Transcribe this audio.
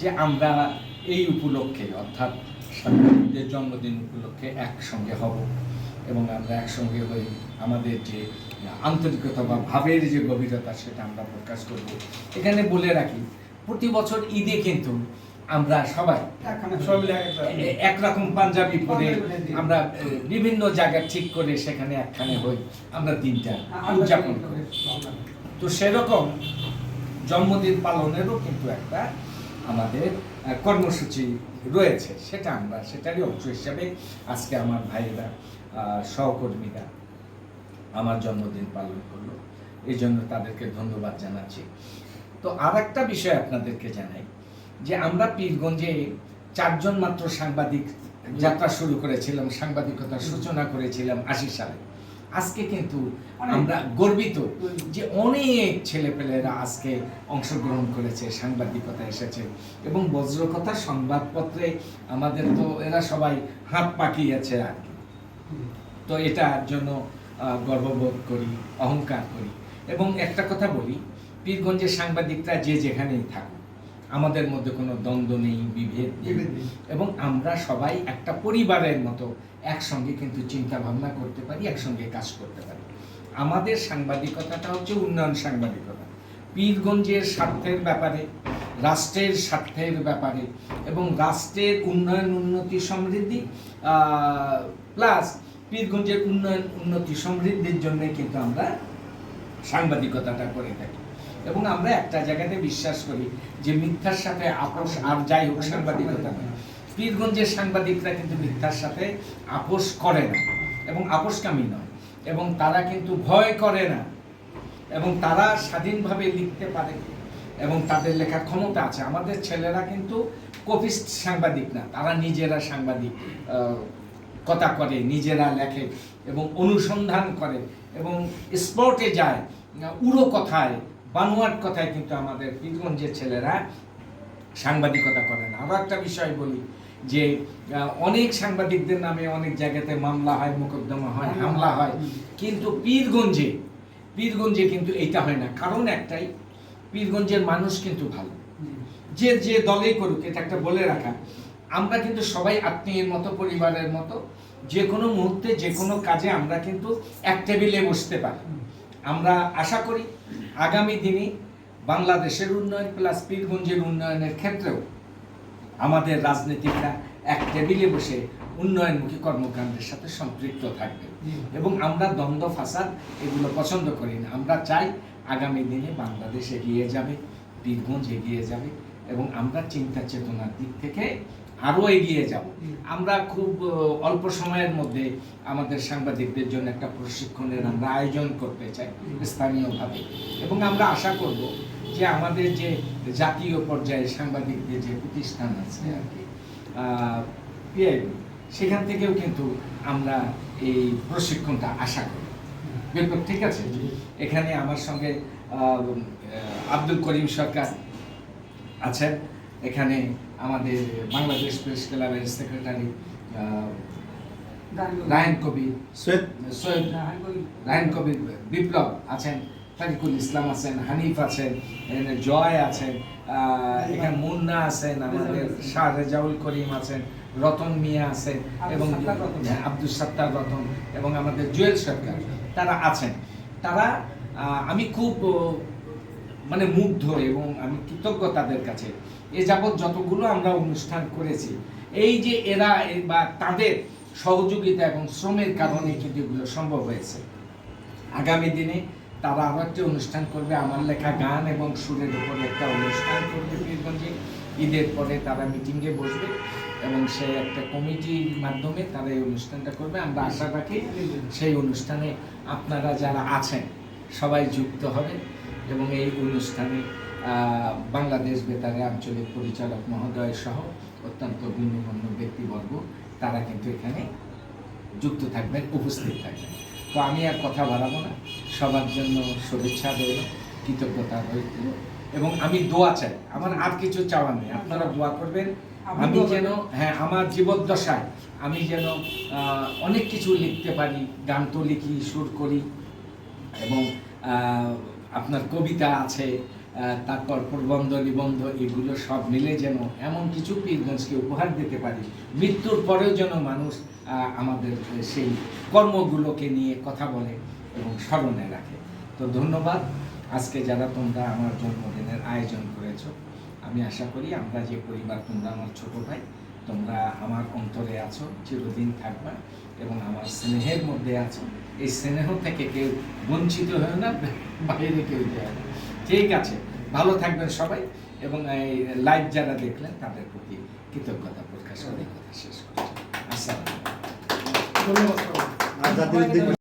যে আমরা এই উপলক্ষে অর্থাৎ সাংবাদিকদের জন্মদিন উপলক্ষে একসঙ্গে হব এবং আমরা একসঙ্গে হয়ে আমাদের যে আন্তরিকতা বা ভাবের যে গভীরতা সেটা আমরা প্রকাশ করব। এখানে বলে রাখি প্রতি বছর ঈদে কিন্তু আমরা সবাই একরকম পাঞ্জাবি পরে আমরা বিভিন্ন জায়গায় ঠিক করে সেখানে একখানে হই আমরা দিনটা উদযাপন করি। তো সেরকম জন্মদিন পালনেরও কিন্তু একটা আমাদের কর্মসূচি রয়েছে, সেটা আমরা, সেটারই অংশ হিসাবে আজকে আমার ভাইয়েরা সহকর্মীরা আমার জন্মদিন পালন করল। এই জন্য তাদেরকে ধন্যবাদ জানাচ্ছি। তো আর একটা বিষয় আপনাদেরকে জানাই, যে আমরা পীরগঞ্জে চারজন মাত্র সাংবাদিক যাত্রা শুরু করেছিলাম, সাংবাদিকতার সূচনা করেছিলাম আশি সালে। আজকে কিন্তু আমরা গর্বিত যে অনেক ছেলেপেলেরা আজকে অংশগ্রহণ করেছে সাংবাদিকতা এসেছে এবং বজ্রকথা সংবাদপত্রে আমাদের তো এরা সবাই হাত পাকিয়েছে আর কি। তো এটার জন্য গর্ববোধ করি অহংকার করি। এবং একটা কথা বলি পীরগঞ্জের সাংবাদিকরা যে যেখানেই থাকুক আমাদের মধ্যে কোনো দ্বন্দ্ব নেই বিভেদ নেই। এবং আমরা সবাই একটা পরিবারের মতো একসঙ্গে কিন্তু চিন্তা ভাবনা করতে পারি একসঙ্গে কাজ করতে পারি। আমাদের সাংবাদিকতাটা হচ্ছে উন্নয়ন সাংবাদিকতা। পীরগঞ্জের স্বার্থের ব্যাপারে রাষ্ট্রের স্বার্থের ব্যাপারে এবং রাষ্ট্রের উন্নয়ন উন্নতি সমৃদ্ধি প্লাস পীরগঞ্জের উন্নয়ন উন্নতি সমৃদ্ধির জন্য কিন্তু আমরা সাংবাদিকতাটা করে থাকি। এবং আমরা একটা জায়গাতে বিশ্বাস করি যে মিথ্যার সাথে আপোষ আর যাই হোক সাংবাদিকতা পীরগঞ্জের সাংবাদিকরা কিন্তু মিথ্যার সাথে আপোষ করে না এবং আপোষকামী নয়। এবং তারা কিন্তু ভয় করে না। এবং তারা স্বাধীনভাবে লিখতে পারে এবং তাদের লেখার ক্ষমতা আছে। আমাদের ছেলেরা কিন্তু কপিস্ট সাংবাদিক না, তারা নিজেরা সাংবাদিক কথা করে, নিজেরা লেখে এবং অনুসন্ধান করে এবং স্পটে যায়, উড়ো কথায় বানোয়াট কথায় কিন্তু আমাদের পীরগঞ্জের ছেলেরা সাংবাদিকতা করে না। আরও একটা বিষয় বলি যে অনেক সাংবাদিকদের নামে অনেক জায়গাতে মামলা হয়, মোকদ্দমা হয়, হামলা হয়। কিন্তু পীরগঞ্জে পীরগঞ্জে কিন্তু এইটা হয় না। কারণ একটাই, পীরগঞ্জের মানুষ কিন্তু ভালো। যে যে দলেই করুক, এটা একটা বলে রাখা। আমরা কিন্তু সবাই আত্মীয়ের মতো, পরিবারের মতো, যে কোনো মুহূর্তে, যে কোনো কাজে আমরা কিন্তু এক টেবিলে বসতে পারি। আমরা আশা করি আগামী দিনে বাংলাদেশের উন্নয়ন প্লাস পীরগঞ্জের উন্নয়নের ক্ষেত্রেও আমাদের রাজনীতিকরা এক টেবিলে বসে উন্নয়নমুখী কর্মকাণ্ডের সাথে সম্পৃক্ত থাকবে। এবং আমরা দ্বন্দ্ব, ফাসাদ এগুলো পছন্দ করি না। আমরা চাই আগামী দিনে বাংলাদেশ এগিয়ে যাবে বীরগঞ্জ এগিয়ে যাবে এবং আমরা চিন্তা চেতনার দিক থেকে আরও এগিয়ে যাব। আমরা খুব অল্প সময়ের মধ্যে আমাদের সাংবাদিকদের জন্য একটা প্রশিক্ষণের আমরা আয়োজন করতে চাই স্থানীয়ভাবে। এবং আমরা আশা করব যে আমাদের যে জাতীয় পর্যায়ে সাংবাদিকদের যে প্রতিষ্ঠান আছে আর কি PIB, সেখান থেকেও কিন্তু আমরা এই প্রশিক্ষণটা আশা করি। বিপ্লব ঠিক আছে? এখানে আমার সঙ্গে আব্দুল করিম সরকার আছেন। এখানে আমাদের বাংলাদেশ প্রেস ক্লাবের সেক্রেটারি রায়ন কবির সৈয়দ সৈয়দ রায়ন কবির বিপ্লব আছেন তারিকুল ইসলাম আছেন হানিফ আছেন এখানে জয় আছেন এখানে মুন্না আছেন আমাদের শাহ রেজাউল করিম আছেন রতন মিয়া আছেন এবং আব্দুল সাত্তার রতন। হ্যাঁ, আব্দুল সাত্তার রতন এবং আমাদের জুয়েল সরকার তারা আছেন। তারা আহ, আমি খুব মানে মুগ্ধ এবং আমি কৃতজ্ঞ তাদের কাছে। এ যাবৎ যতগুলো আমরা অনুষ্ঠান করেছি, এই যে এরা বা তাদের সহযোগিতা এবং শ্রমের কারণে কিন্তু এগুলো সম্ভব হয়েছে। আগামী দিনে তারা আরও একটি অনুষ্ঠান করবে, আমার লেখা গান এবং সুরের উপরে একটা অনুষ্ঠান করবে পীরগঞ্জে ঈদের পরে তারা মিটিংয়ে বসবে এবং সে একটা কমিটির মাধ্যমে তারা এই অনুষ্ঠানটা করবে। আমরা আশা রাখি সেই অনুষ্ঠানে আপনারা যারা আছেন সবাই যুক্ত হবে এবং এই অনুষ্ঠানে বাংলাদেশ বেতারে আঞ্চলিক পরিচালক মহোদয় সহ অত্যন্ত গণ্যমান্য ব্যক্তিবর্গ তারা কিন্তু এখানে যুক্ত থাকবেন উপস্থিত থাকবেন। তো আমি আর কথা বাড়াবো না। সবার জন্য শুভেচ্ছা রইল কৃতজ্ঞতা রইল এবং আমি দোয়া চাই। আমার আর কিছু চাওয়া নেই। আপনারা দোয়া করবেন। আমি যেন হ্যাঁ আমার জীবদ্দশায় আমি যেন অনেক কিছু লিখতে পারি গান তো লিখি সুর করি এবং আপনার কবিতা আছে তারপর প্রবন্ধ নিবন্ধ, এগুলো সব মিলে যেন এমন কিছু পীরগঞ্জকে উপহার দিতে পারি। মৃত্যুর পরেও যেন মানুষ আমাদের সেই কর্মগুলোকে নিয়ে কথা বলে এবং স্মরণে রাখে। তো ধন্যবাদ। আজকে যারা তোমরা আমার জন্মদিনের আয়োজন করেছ, আমি আশা করি আমরা যে পরিবার, তোমরা আমার ছোটো ভাই, তোমরা আমার অন্তরে আছো, চিরদিন থাকবা এবং আমার স্নেহের মধ্যে আছো। এই স্নেহ থেকে কেউ বঞ্চিত হয় না, বাইরে কেউ যায় না। ঠিক আছে। ভালো থাকবেন সবাই এবং এই লাইভ যারা দেখলেন তাদের প্রতি কৃতজ্ঞতা প্রকাশ করে কথা শেষ করছি। আসসালাম ধন্যবাদ